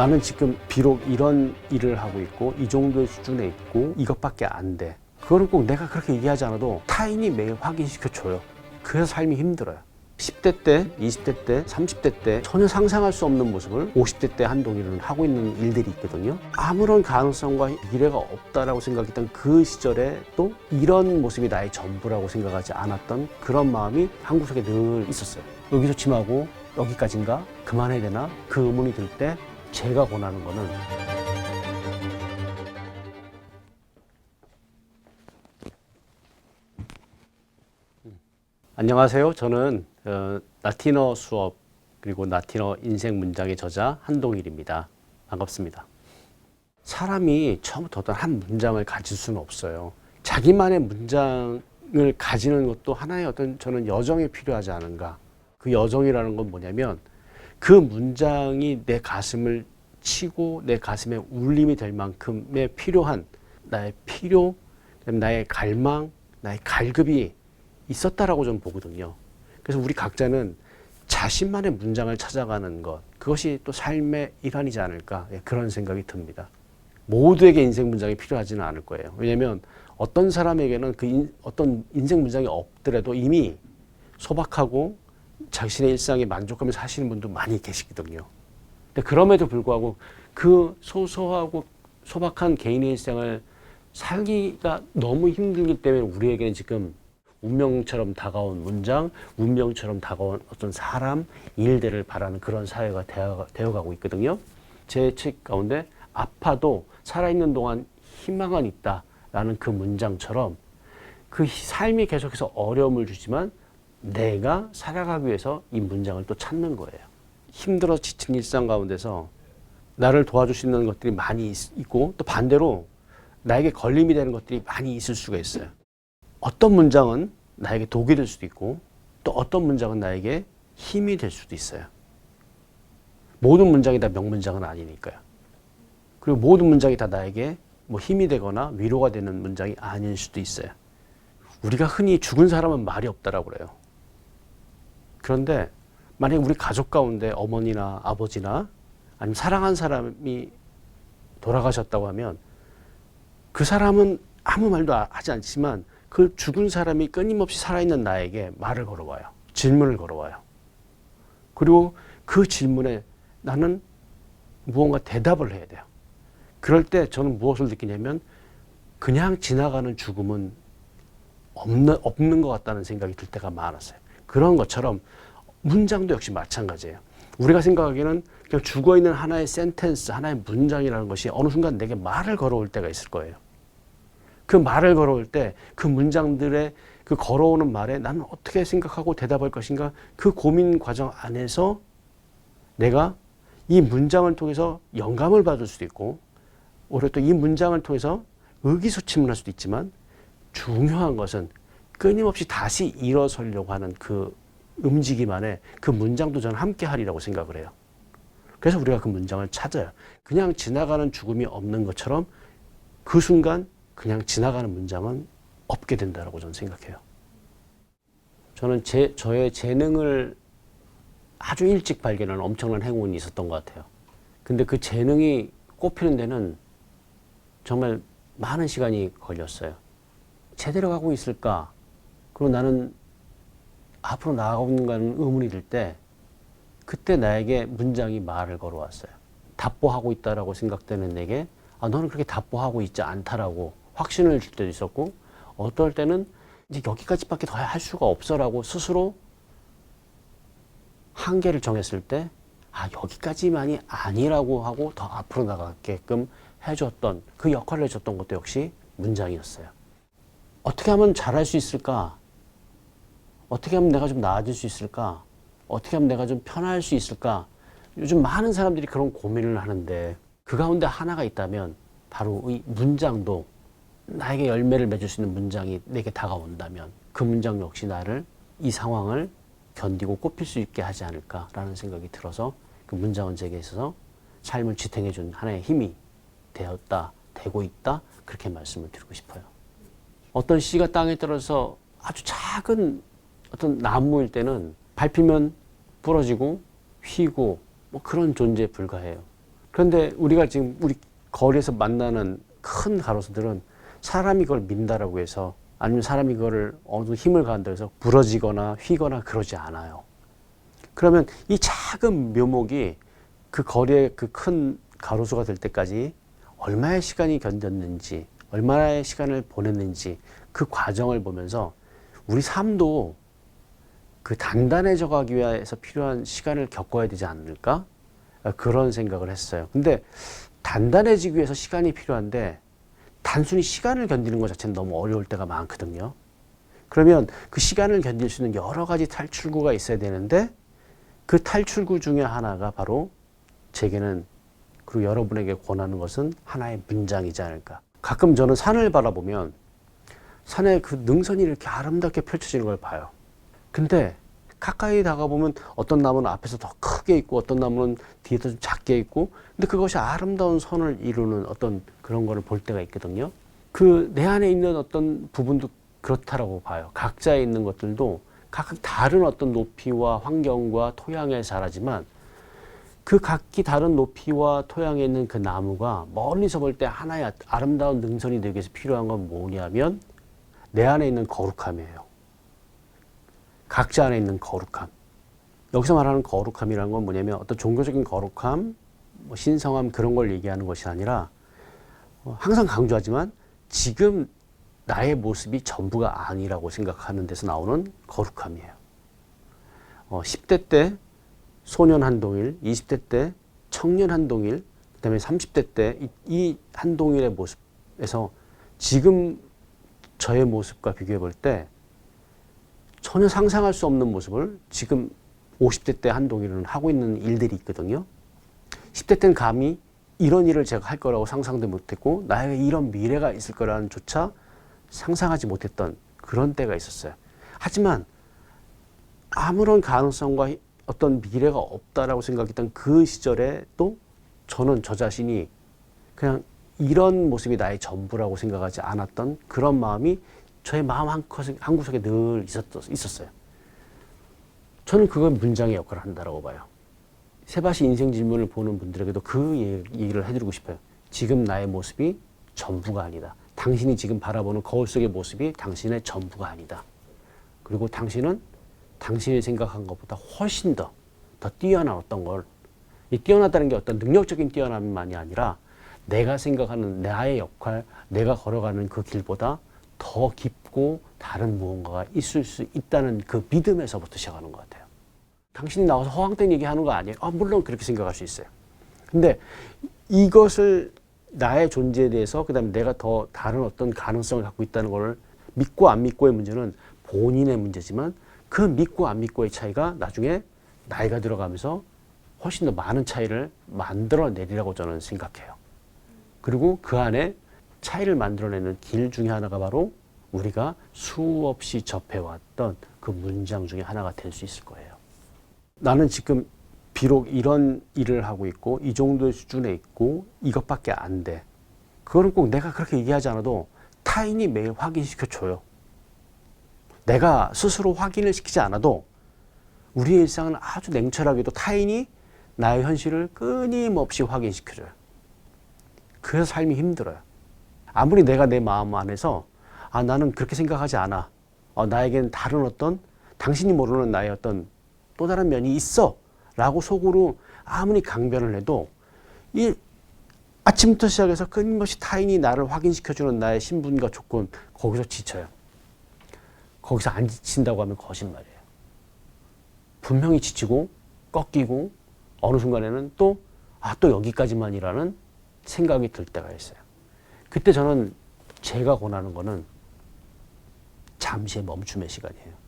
나는 지금 비록 이런 일을 하고 있고 이 정도의 수준에 있고 이것밖에 안 돼. 그거를 꼭 내가 그렇게 얘기하지 않아도 타인이 매일 확인시켜 줘요. 그래서 삶이 힘들어요. 10대 때, 20대 때, 30대 때 전혀 상상할 수 없는 모습을 50대 때 한동일은 하고 있는 일들이 있거든요. 아무런 가능성과 미래가 없다라고 생각했던 그 시절에 또 이런 모습이 나의 전부라고 생각하지 않았던 그런 마음이 한구석에 늘 있었어요. 여기서 침하고 여기까지인가? 그만해야 되나? 그 의문이 들 때 제가 권하는 거는 안녕하세요. 저는 어, 나티너 수업 그리고 나티너 인생 문장의 저자 한동일입니다. 반갑습니다. 사람이 처음부터 어떤 한 문장을 가질 수는 없어요. 자기만의 문장을 가지는 것도 하나의 어떤 저는 여정이 필요하지 않은가. 그 여정이라는 건 뭐냐면 그 문장이 내 가슴을 치고 내 가슴에 울림이 될 만큼의 필요한 나의 필요, 나의 갈망, 나의 갈급이 있었다라고 저는 보거든요. 그래서 우리 각자는 자신만의 문장을 찾아가는 것, 그것이 또 삶의 일환이지 않을까 예, 그런 생각이 듭니다. 모두에게 인생 문장이 필요하지는 않을 거예요. 왜냐하면 어떤 사람에게는 그 인, 어떤 인생 문장이 없더라도 이미 소박하고 자신의 일상에 만족하면서 사시는 분도 많이 계시거든요. 근데 그럼에도 불구하고 그 소소하고 소박한 개인의 일생을 살기가 너무 힘들기 때문에 우리에게는 지금 운명처럼 다가온 문장, 운명처럼 다가온 어떤 사람, 일들을 바라는 그런 사회가 되어, 되어가고 있거든요. 제 책 가운데 아파도 살아있는 동안 희망은 있다라는 그 문장처럼 그 삶이 계속해서 어려움을 주지만 내가 살아가기 위해서 이 문장을 또 찾는 거예요. 힘들어 지친 일상 가운데서 나를 도와줄 수 있는 것들이 많이 있- 있고 또 반대로 나에게 걸림이 되는 것들이 많이 있을 수가 있어요. 어떤 문장은 나에게 독이 될 수도 있고 또 어떤 문장은 나에게 힘이 될 수도 있어요. 모든 문장이 다 명문장은 아니니까요. 그리고 모든 문장이 다 나에게 뭐 힘이 되거나 위로가 되는 문장이 아닐 수도 있어요. 우리가 흔히 죽은 사람은 말이 없다라고 그래요. 그런데 만약에 우리 가족 가운데 어머니나 아버지나 아니면 사랑한 사람이 돌아가셨다고 하면 그 사람은 아무 말도 아- 하지 않지만 그 죽은 사람이 끊임없이 살아있는 나에게 말을 걸어와요. 질문을 걸어와요. 그리고 그 질문에 나는 무언가 대답을 해야 돼요. 그럴 때 저는 무엇을 느끼냐면 그냥 지나가는 죽음은 없는, 없는 것 같다는 생각이 들 때가 많았어요. 그런 것처럼 문장도 역시 마찬가지예요. 우리가 생각하기에는 그냥 죽어 있는 하나의 센텐스, 하나의 문장이라는 것이 어느 순간 내게 말을 걸어올 때가 있을 거예요. 그 말을 걸어올 때 그 문장들의 그 걸어오는 말에 나는 어떻게 생각하고 대답할 것인가 그 고민 과정 안에서 내가 이 문장을 통해서 영감을 받을 수도 있고 오히려 또 이 문장을 통해서 의기소침을 할 수도 있지만 중요한 것은 끊임없이 다시 일어서려고 하는 그 움직임 안에 그 문장도 저는 함께 하리라고 생각을 해요. 그래서 우리가 그 문장을 찾아요. 그냥 지나가는 죽음이 없는 것처럼 그 순간 그냥 지나가는 문장은 없게 된다라고 저는 생각해요. 저는 제, 저의 재능을 아주 일찍 발견하는 엄청난 행운이 있었던 것 같아요. 근데 그 재능이 꼽히는 데는 정말 많은 시간이 걸렸어요. 제대로 가고 있을까? 그리고 나는 앞으로 나아가고 있는가는 의문이 들 때, 그때 나에게 문장이 말을 걸어왔어요. 답보하고 있다라고 생각되는 내게, 아, 너는 그렇게 답보하고 있지 않다라고 확신을 줄 때도 있었고, 어떨 때는 이제 여기까지밖에 더 할 수가 없어라고 스스로 한계를 정했을 때, 아, 여기까지만이 아니라고 하고 더 앞으로 나가게끔 해줬던 그 역할을 해줬던 것도 역시 문장이었어요. 어떻게 하면 잘할 수 있을까? 어떻게 하면 내가 좀 나아질 수 있을까? 어떻게 하면 내가 좀 편할 수 있을까? 요즘 많은 사람들이 그런 고민을 하는데 그 가운데 하나가 있다면 바로 이 문장도 나에게 열매를 맺을 수 있는 문장이 내게 다가온다면 그 문장 역시 나를 이 상황을 견디고 꼽힐 수 있게 하지 않을까라는 생각이 들어서 그 문장은 제게 있어서 삶을 지탱해 준 하나의 힘이 되었다, 되고 있다 그렇게 말씀을 드리고 싶어요. 어떤 씨가 땅에 떨어져서 아주 작은 어떤 나무일 때는 밟히면 부러지고 휘고 뭐 그런 존재에 불과해요. 그런데 우리가 지금 우리 거리에서 만나는 큰 가로수들은 사람이 그걸 민다라고 해서 아니면 사람이 그거를 어느 정도 힘을 가한다 해서 부러지거나 휘거나 그러지 않아요. 그러면 이 작은 묘목이 그 거리의 그 큰 가로수가 될 때까지 얼마의 시간이 견뎠는지, 얼마의 시간을 보냈는지 그 과정을 보면서 우리 삶도 그 단단해져 가기 위해서 필요한 시간을 겪어야 되지 않을까? 그런 생각을 했어요. 근데 단단해지기 위해서 시간이 필요한데 단순히 시간을 견디는 것 자체는 너무 어려울 때가 많거든요. 그러면 그 시간을 견딜 수 있는 여러 가지 탈출구가 있어야 되는데 그 탈출구 중에 하나가 바로 제게는 그리고 여러분에게 권하는 것은 하나의 문장이지 않을까. 가끔 저는 산을 바라보면 산에 그 능선이 이렇게 아름답게 펼쳐지는 걸 봐요. 근데 가까이 다가보면 어떤 나무는 앞에서 더 크게 있고 어떤 나무는 뒤에서 좀 작게 있고 근데 그것이 아름다운 선을 이루는 어떤 그런 거를 볼 때가 있거든요. 그 내 안에 있는 어떤 부분도 그렇다라고 봐요. 각자에 있는 것들도 각각 다른 어떤 높이와 환경과 토양에 자라지만 그 각기 다른 높이와 토양에 있는 그 나무가 멀리서 볼 때 하나의 아름다운 능선이 되기 위해서 필요한 건 뭐냐면 내 안에 있는 거룩함이에요. 각자 안에 있는 거룩함. 여기서 말하는 거룩함이라는 건 뭐냐면 어떤 종교적인 거룩함, 뭐 신성함 그런 걸 얘기하는 것이 아니라 어, 항상 강조하지만 지금 나의 모습이 전부가 아니라고 생각하는 데서 나오는 거룩함이에요. 어, 10대 때 소년 한동일, 20대 때 청년 한동일, 그 다음에 30대 때이 한동일의 모습에서 지금 저의 모습과 비교해 볼때 전혀 상상할 수 없는 모습을 지금 50대 때 한동일은 하고 있는 일들이 있거든요. 10대 때는 감히 이런 일을 제가 할 거라고 상상도 못했고 나에게 이런 미래가 있을 거라는 조차 상상하지 못했던 그런 때가 있었어요. 하지만 아무런 가능성과 어떤 미래가 없다라고 생각했던 그 시절에 또 저는 저 자신이 그냥 이런 모습이 나의 전부라고 생각하지 않았던 그런 마음이 저의 마음 한구석에, 한구석에 늘 있었, 있었어요. 저는 그건 문장의 역할을 한다라고 봐요. 세바시 인생 질문을 보는 분들에게도 그 얘기를 해드리고 싶어요. 지금 나의 모습이 전부가 아니다. 당신이 지금 바라보는 거울 속의 모습이 당신의 전부가 아니다. 그리고 당신은 당신이 생각한 것보다 훨씬 더, 더 뛰어난 어떤 걸, 이 뛰어나다는 게 어떤 능력적인 뛰어남만이 아니라 내가 생각하는 나의 역할, 내가 걸어가는 그 길보다 더 깊고 다른 무언가가 있을 수 있다는 그 믿음에서부터 시작하는 것 같아요. 당신이 나와서 허황된 얘기하는 거 아니에요? 아, 물론 그렇게 생각할 수 있어요. 근데 이것을 나의 존재에 대해서 그다음에 내가 더 다른 어떤 가능성을 갖고 있다는 걸 믿고 안 믿고의 문제는 본인의 문제지만 그 믿고 안 믿고의 차이가 나중에 나이가 들어가면서 훨씬 더 많은 차이를 만들어 내리라고 저는 생각해요. 그리고 그 안에 차이를 만들어내는 길 중에 하나가 바로 우리가 수없이 접해왔던 그 문장 중에 하나가 될 수 있을 거예요. 나는 지금 비록 이런 일을 하고 있고 이 정도의 수준에 있고 이것밖에 안 돼. 그거는 꼭 내가 그렇게 얘기하지 않아도 타인이 매일 확인시켜 줘요. 내가 스스로 확인을 시키지 않아도 우리의 일상은 아주 냉철하게도 타인이 나의 현실을 끊임없이 확인시켜줘요. 그래서 삶이 힘들어요. 아무리 내가 내 마음 안에서 아 나는 그렇게 생각하지 않아. 어, 나에게는 다른 어떤 당신이 모르는 나의 어떤 또 다른 면이 있어. 라고 속으로 아무리 강변을 해도 이 아침부터 시작해서 끊임없이 타인이 나를 확인시켜주는 나의 신분과 조건 거기서 지쳐요. 거기서 안 지친다고 하면 거짓말이에요. 분명히 지치고 꺾이고 어느 순간에는 또, 아, 또 여기까지만이라는 생각이 들 때가 있어요. 그때 저는 제가 권하는 거는 잠시의 멈춤의 시간이에요.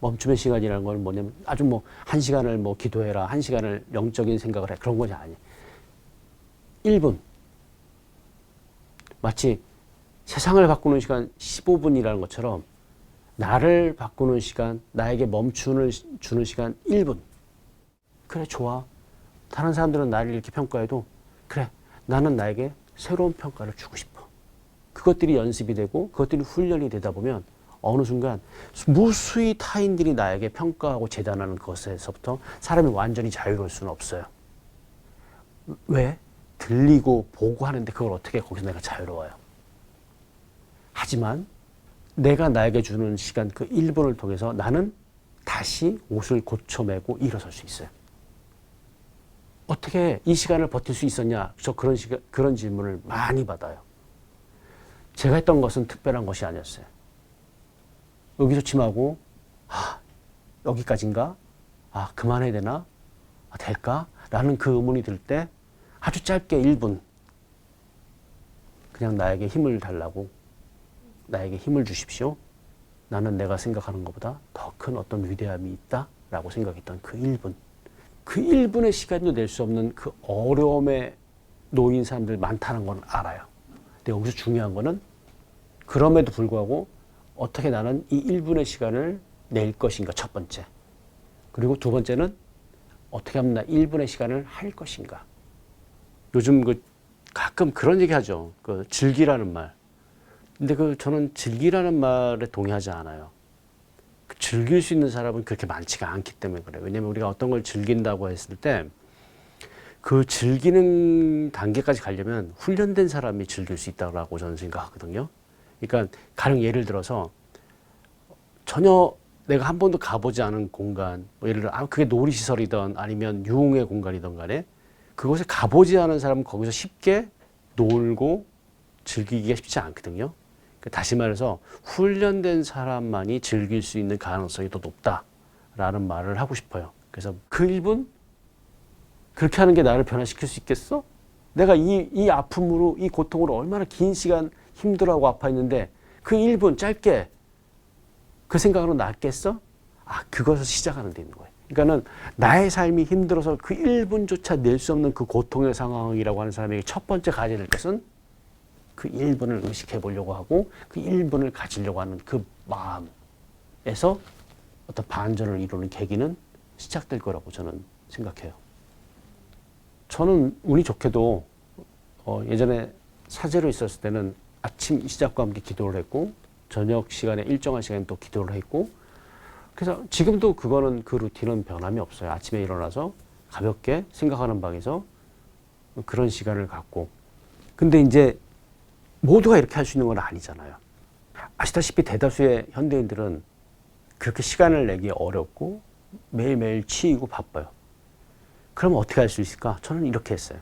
멈춤의 시간이라는 건 뭐냐면 아주 뭐 한 시간을 뭐 기도해라, 한 시간을 영적인 생각을 해 그런 것이 아니에요. 1분. 마치 세상을 바꾸는 시간 15분이라는 것처럼 나를 바꾸는 시간, 나에게 멈춤을 주는 시간 1분. 그래, 좋아. 다른 사람들은 나를 이렇게 평가해도 그래, 나는 나에게 새로운 평가를 주고 싶어. 그것들이 연습이 되고 그것들이 훈련이 되다 보면 어느 순간 무수히 타인들이 나에게 평가하고 재단하는 것에서부터 사람이 완전히 자유로울 수는 없어요. 왜? 들리고 보고 하는데 그걸 어떻게 거기서 내가 자유로워요. 하지만 내가 나에게 주는 시간 그 1분을 통해서 나는 다시 옷을 고쳐매고 일어설 수 있어요. 어떻게 이 시간을 버틸 수 있었냐? 저 그런 시간, 그런 질문을 많이 받아요. 제가 했던 것은 특별한 것이 아니었어요. 의기소침하고, 아, 여기까지인가? 아, 그만해야 되나? 아, 될까? 라는 그 의문이 들 때 아주 짧게 1분 그냥 나에게 힘을 달라고 나에게 힘을 주십시오. 나는 내가 생각하는 것보다 더 큰 어떤 위대함이 있다 라고 생각했던 그 1분. 그 1분의 시간도 낼 수 없는 그 어려움에 놓인 사람들 많다는 건 알아요. 근데 여기서 중요한 거는 그럼에도 불구하고 어떻게 나는 이 1분의 시간을 낼 것인가 첫 번째. 그리고 두 번째는 어떻게 하면 나 1분의 시간을 할 것인가. 요즘 그 가끔 그런 얘기 하죠. 그 즐기라는 말. 근데 그 저는 즐기라는 말에 동의하지 않아요. 그 즐길 수 있는 사람은 그렇게 많지가 않기 때문에 그래요. 왜냐면 우리가 어떤 걸 즐긴다고 했을 때 그 즐기는 단계까지 가려면 훈련된 사람이 즐길 수 있다고 저는 생각하거든요. 그러니까 가령 예를 들어서 전혀 내가 한 번도 가보지 않은 공간, 뭐 예를 들어 아 그게 놀이시설이든 아니면 유흥의 공간이든 간에 그곳에 가보지 않은 사람은 거기서 쉽게 놀고 즐기기가 쉽지 않거든요. 다시 말해서 훈련된 사람만이 즐길 수 있는 가능성이 더 높다라는 말을 하고 싶어요. 그래서 그 1분 그렇게 하는 게 나를 변화시킬 수 있겠어? 내가 이, 이 아픔으로, 이 고통으로 얼마나 긴 시간 힘들어하고 아파했는데 그 1분 짧게 그 생각으로 낫겠어? 아, 그것을 시작하는 데 있는 거예요. 그러니까는 나의 삶이 힘들어서 그 1분조차 낼 수 없는 그 고통의 상황이라고 하는 사람에게 첫 번째 가져야 될 것은 그 1분을 의식해 보려고 하고 그 1분을 가지려고 하는 그 마음에서 어떤 반전을 이루는 계기는 시작될 거라고 저는 생각해요. 저는 운이 좋게도 어, 예전에 사제로 있었을 때는 아침 시작과 함께 기도를 했고 저녁 시간에 일정한 시간에 또 기도를 했고 그래서 지금도 그거는 그 루틴은 변함이 없어요. 아침에 일어나서 가볍게 생각하는 방에서 그런 시간을 갖고 근데 이제 모두가 이렇게 할 수 있는 건 아니잖아요. 아시다시피 대다수의 현대인들은 그렇게 시간을 내기 어렵고 매일매일 치이고 바빠요. 그럼 어떻게 할 수 있을까? 저는 이렇게 했어요.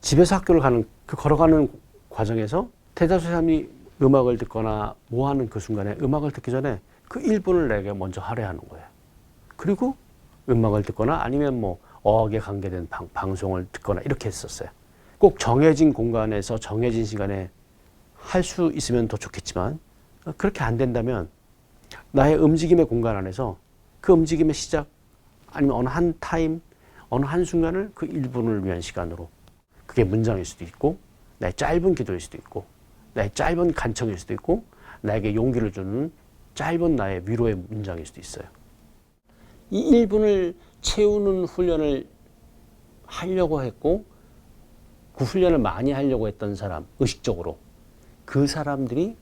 집에서 학교를 가는 그 걸어가는 과정에서 대다수 사람이 음악을 듣거나 뭐 하는 그 순간에 음악을 듣기 전에 그 1분을 내게 먼저 할애하는 거예요. 그리고 음악을 듣거나 아니면 뭐 어학에 관계된 방, 방송을 듣거나 이렇게 했었어요. 꼭 정해진 공간에서 정해진 시간에 할 수 있으면 더 좋겠지만 그렇게 안 된다면 나의 움직임의 공간 안에서 그 움직임의 시작 아니면 어느 한 타임 어느 한 순간을 그 1분을 위한 시간으로 그게 문장일 수도 있고 나의 짧은 기도일 수도 있고 나의 짧은 간청일 수도 있고 나에게 용기를 주는 짧은 나의 위로의 문장일 수도 있어요. 이 1분을 채우는 훈련을 하려고 했고 그 훈련을 많이 하려고 했던 사람 의식적으로 그 사람들이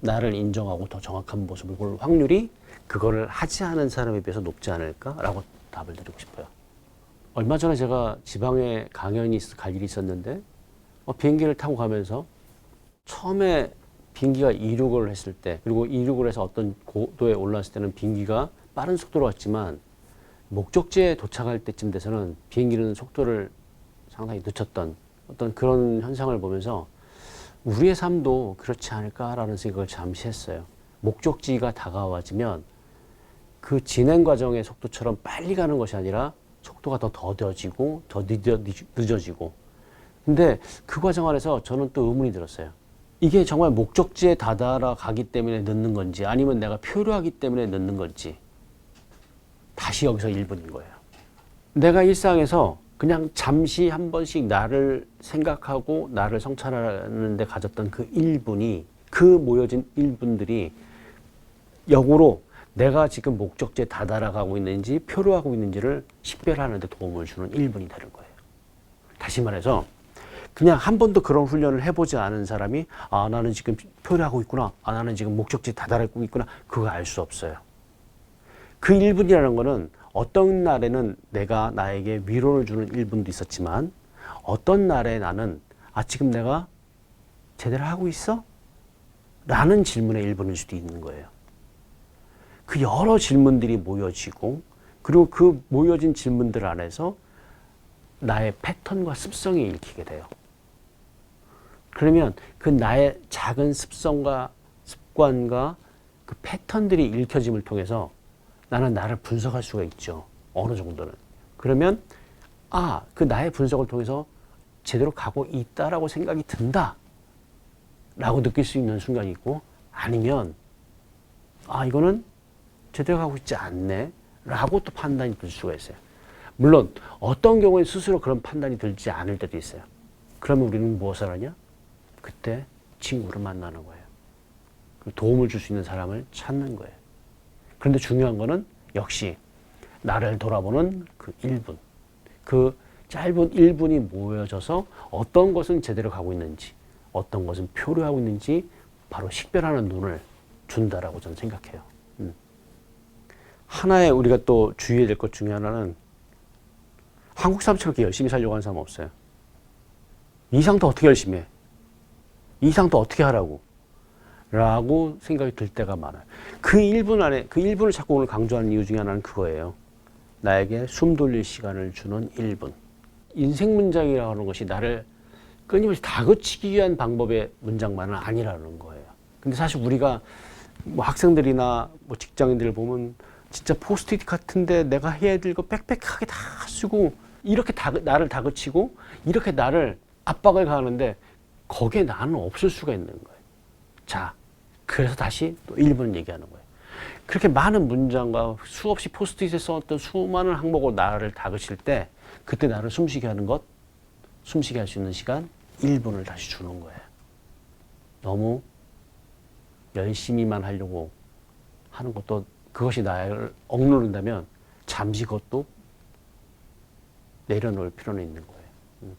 나를 인정하고 더 정확한 모습을 볼 확률이 그거를 하지 않은 사람에 비해서 높지 않을까라고 답을 드리고 싶어요. 얼마 전에 제가 지방에 강연이 있- 갈 일이 있었는데 어, 비행기를 타고 가면서 처음에 비행기가 이륙을 했을 때 그리고 이륙을 해서 어떤 고도에 올랐을 때는 비행기가 빠른 속도로 왔지만 목적지에 도착할 때쯤 돼서는 비행기는 속도를 상당히 늦췄던 어떤 그런 현상을 보면서 우리의 삶도 그렇지 않을까라는 생각을 잠시 했어요. 목적지가 다가와지면 그 진행 과정의 속도처럼 빨리 가는 것이 아니라 속도가 더 더뎌지고 더 늦어, 늦어지고 근데 그 과정 안에서 저는 또 의문이 들었어요. 이게 정말 목적지에 다다라 가기 때문에 늦는 건지 아니면 내가 표류하기 때문에 늦는 건지 다시 여기서 1분인 거예요. 내가 일상에서 그냥 잠시 한 번씩 나를 생각하고 나를 성찰하는 데 가졌던 그 1분이 그 모여진 1분들이 역으로 내가 지금 목적지에 다다라가고 있는지 표류하고 있는지를 식별하는 데 도움을 주는 1분이 되는 거예요. 다시 말해서 그냥 한 번도 그런 훈련을 해보지 않은 사람이 아 나는 지금 표류하고 있구나 아 나는 지금 목적지에 다다르고 있구나 그거 알 수 없어요. 그 1분이라는 거는 어떤 날에는 내가 나에게 위로를 주는 1분도 있었지만 어떤 날에 나는 아 지금 내가 제대로 하고 있어? 라는 질문의 일부일 수도 있는 거예요. 그 여러 질문들이 모여지고 그리고 그 모여진 질문들 안에서 나의 패턴과 습성이 읽히게 돼요. 그러면 그 나의 작은 습성과 습관과 그 패턴들이 읽혀짐을 통해서 나는 나를 분석할 수가 있죠. 어느 정도는. 그러면 아, 그 나의 분석을 통해서 제대로 가고 있다라고 생각이 든다. 라고 느낄 수 있는 순간이 있고 아니면 아, 이거는 제대로 가고 있지 않네. 라고 또 판단이 들 수가 있어요. 물론 어떤 경우에 스스로 그런 판단이 들지 않을 때도 있어요. 그러면 우리는 무엇을 하냐? 그때 친구를 만나는 거예요. 그 도움을 줄 수 있는 사람을 찾는 거예요. 그런데 중요한 거는 역시 나를 돌아보는 그 1분. 그 짧은 1분이 모여져서 어떤 것은 제대로 가고 있는지, 어떤 것은 표류하고 있는지 바로 식별하는 눈을 준다라고 저는 생각해요. 음. 하나의 우리가 또 주의해야 될 것 중에 하나는 한국 사람처럼 이렇게 열심히 살려고 하는 사람 없어요. 이상도 어떻게 열심히 해? 이상도 어떻게 하라고? 라고 생각이 들 때가 많아요. 그 1분 안에, 그 1분을 자꾸 오늘 강조하는 이유 중에 하나는 그거예요. 나에게 숨 돌릴 시간을 주는 1분. 인생 문장이라고 하는 것이 나를 끊임없이 다그치기 위한 방법의 문장만은 아니라는 거예요. 근데 사실 우리가 뭐 학생들이나 뭐 직장인들을 보면 진짜 포스트잇 같은데 내가 해야 될 거 빽빽하게 다 쓰고 이렇게 다, 나를 다그치고 이렇게 나를 압박을 가하는데 거기에 나는 없을 수가 있는 거예요. 자, 그래서 다시 또 1분 얘기하는 거예요. 그렇게 많은 문장과 수없이 포스트잇에 써왔던 수많은 항목으로 나를 다그칠 때 그때 나를 숨쉬게 하는 것, 숨쉬게 할 수 있는 시간 1분을 다시 주는 거예요. 너무 열심히만 하려고 하는 것도 그것이 나를 억누른다면 잠시 그것도 내려놓을 필요는 있는 거예요. 음.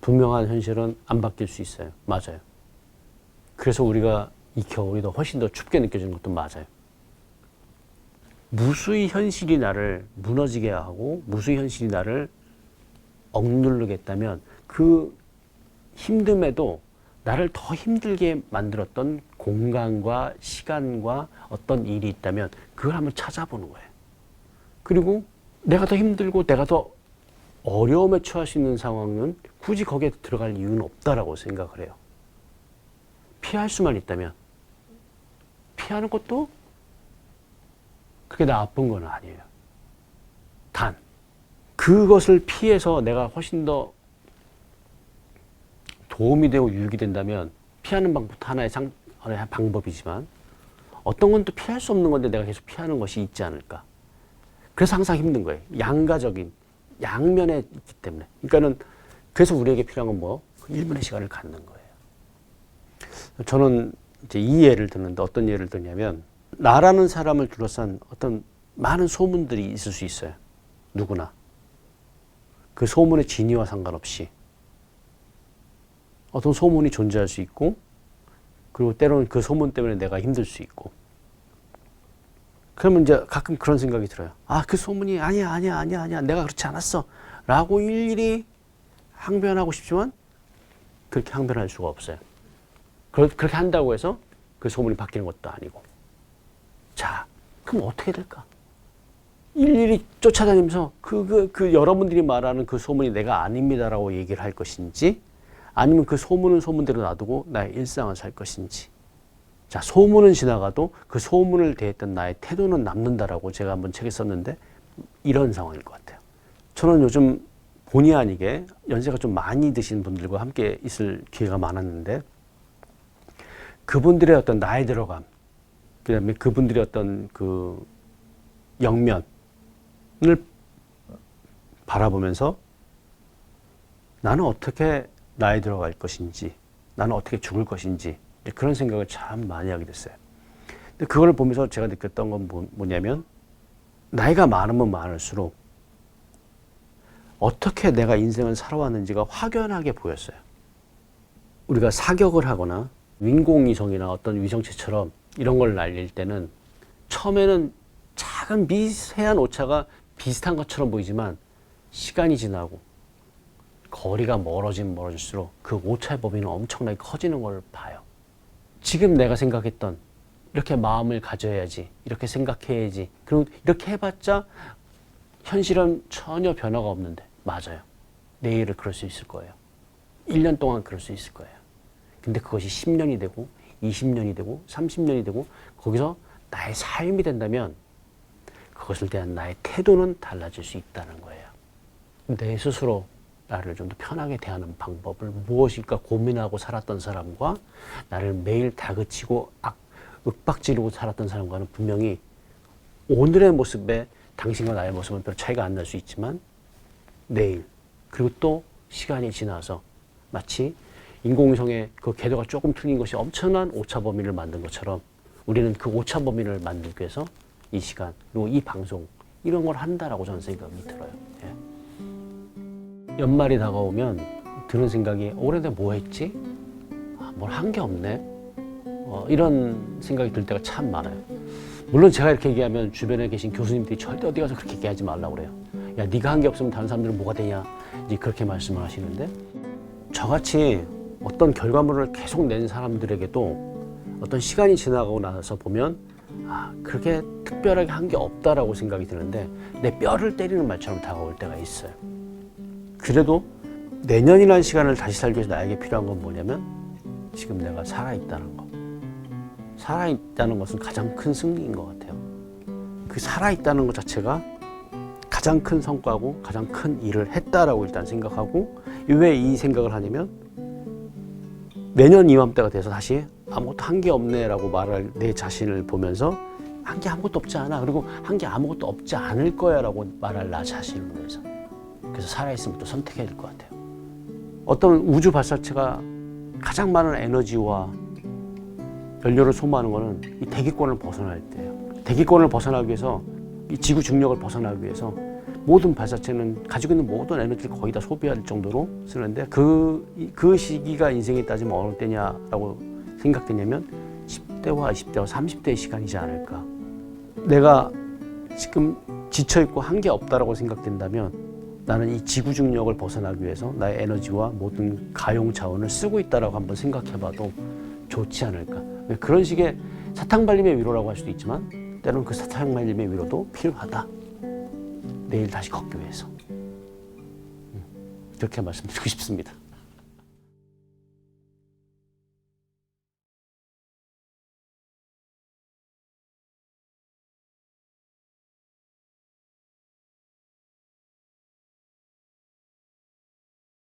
분명한 현실은 안 바뀔 수 있어요. 맞아요. 그래서 우리가 이 겨울이 더 훨씬 더 춥게 느껴지는 것도 맞아요. 무수히 현실이 나를 무너지게 하고 무수히 현실이 나를 억누르게 했다면 그 힘듦에도 나를 더 힘들게 만들었던 공간과 시간과 어떤 일이 있다면 그걸 한번 찾아보는 거예요. 그리고 내가 더 힘들고 내가 더 어려움에 처할 수 있는 상황은 굳이 거기에 들어갈 이유는 없다라고 생각을 해요. 피할 수만 있다면 피하는 것도 그게 나쁜 건 아니에요. 단 그것을 피해서 내가 훨씬 더 도움이 되고 유익이 된다면 피하는 방법도 하나의 상, 하나의 방법이지만 어떤 건 또 피할 수 없는 건데 내가 계속 피하는 것이 있지 않을까. 그래서 항상 힘든 거예요. 양가적인 양면에 있기 때문에. 그러니까는 그래서 우리에게 필요한 건 뭐? 1분의 시간을 갖는 거예요. 저는 이제 이 예를 드는데 어떤 예를 드냐면 나라는 사람을 둘러싼 어떤 많은 소문들이 있을 수 있어요. 누구나. 그 소문의 진위와 상관없이 어떤 소문이 존재할 수 있고 그리고 때로는 그 소문 때문에 내가 힘들 수 있고 그러면 이제 가끔 그런 생각이 들어요. 아, 그 소문이 아니야, 아니야, 아니야, 아니야. 내가 그렇지 않았어. 라고 일일이 항변하고 싶지만 그렇게 항변할 수가 없어요. 그렇게 한다고 해서 그 소문이 바뀌는 것도 아니고. 자, 그럼 어떻게 될까? 일일이 쫓아다니면서 그, 그, 그 여러분들이 말하는 그 소문이 내가 아닙니다라고 얘기를 할 것인지 아니면 그 소문은 소문대로 놔두고 나의 일상을 살 것인지. 자, 소문은 지나가도 그 소문을 대했던 나의 태도는 남는다라고 제가 한번 책에 썼는데 이런 상황일 것 같아요. 저는 요즘 본의 아니게 연세가 좀 많이 드신 분들과 함께 있을 기회가 많았는데 그분들의 어떤 나이 들어감, 그 다음에 그분들의 어떤 그 영면을 바라보면서 나는 어떻게 나이 들어갈 것인지, 나는 어떻게 죽을 것인지, 그런 생각을 참 많이 하게 됐어요. 근데 그걸 보면서 제가 느꼈던 건 뭐, 뭐냐면, 나이가 많으면 많을수록 어떻게 내가 인생을 살아왔는지가 확연하게 보였어요. 우리가 사격을 하거나 인공위성이나 어떤 위성체처럼 이런 걸 날릴 때는 처음에는 작은 미세한 오차가 비슷한 것처럼 보이지만 시간이 지나고 거리가 멀어지면 멀어질수록 그 오차의 범위는 엄청나게 커지는 걸 봐요. 지금 내가 생각했던 이렇게 마음을 가져야지, 이렇게 생각해야지. 그리고 이렇게 해봤자 현실은 전혀 변화가 없는데 맞아요. 내일은 그럴 수 있을 거예요. 1년 동안 그럴 수 있을 거예요. 근데 그것이 10년이 되고 20년이 되고 30년이 되고 거기서 나의 삶이 된다면 그것을 대한 나의 태도는 달라질 수 있다는 거예요. 내 스스로 나를 좀 더 편하게 대하는 방법을 무엇일까 고민하고 살았던 사람과 나를 매일 다그치고 악, 윽박지르고 살았던 사람과는 분명히 오늘의 모습에 당신과 나의 모습은 별 차이가 안 날 수 있지만 내일 그리고 또 시간이 지나서 마치 인공위성의 그 궤도가 조금 틀린 것이 엄청난 오차 범위를 만든 것처럼 우리는 그 오차 범위를 만들기 위해서 이 시간 그리고 이 방송 이런 걸 한다라고 저는 생각이 들어요. 예. 연말이 다가오면 드는 생각이 올해 내가 뭐 했지? 아, 뭘한 게 없네. 어, 이런 생각이 들 때가 참 많아요. 물론 제가 이렇게 얘기하면 주변에 계신 교수님들이 절대 어디 가서 그렇게 얘기하지 말라고 그래요. 야, 네가 한 게 없으면 다른 사람들은 뭐가 되냐? 이제 그렇게 말씀을 하시는데 저같이 어떤 결과물을 계속 낸 사람들에게도 어떤 시간이 지나가고 나서 보면 아, 그렇게 특별하게 한 게 없다라고 생각이 드는데 내 뼈를 때리는 말처럼 다가올 때가 있어요. 그래도 내년이라는 시간을 다시 살기 위해서 나에게 필요한 건 뭐냐면 지금 내가 살아있다는 거. 살아있다는 것은 가장 큰 승리인 것 같아요. 그 살아있다는 것 자체가 가장 큰 성과고 가장 큰 일을 했다라고 일단 생각하고 왜 이 생각을 하냐면 내년 이맘때가 돼서 다시 아무것도 한 게 없네라고 말할 내 자신을 보면서 한 게 아무것도 없지 않아 그리고 한 게 아무것도 없지 않을 거야라고 말할 나 자신을 위해서 그래서 살아있으면 또 선택해야 될 것 같아요. 어떤 우주 발사체가 가장 많은 에너지와 연료를 소모하는 거는 이 대기권을 벗어날 때예요. 대기권을 벗어나기 위해서 이 지구 중력을 벗어나기 위해서 모든 발사체는 가지고 있는 모든 에너지를 거의 다 소비할 정도로 쓰는데 그, 이- 그 시기가 인생에 따지면 어느 때냐라고 생각되냐면 10대와 20대와 30대의 시간이지 않을까. 내가 지금 지쳐있고 한 게 없다라고 생각된다면 나는 이 지구 중력을 벗어나기 위해서 나의 에너지와 모든 가용 자원을 쓰고 있다라고 한번 생각해봐도 좋지 않을까. 왜 그런 식의 사탕 발림의 위로라고 할 수도 있지만 때로는 그 사탕 발림의 위로도 필요하다. 내일 다시 걷기 위해서. 음, 그렇게 말씀드리고 싶습니다.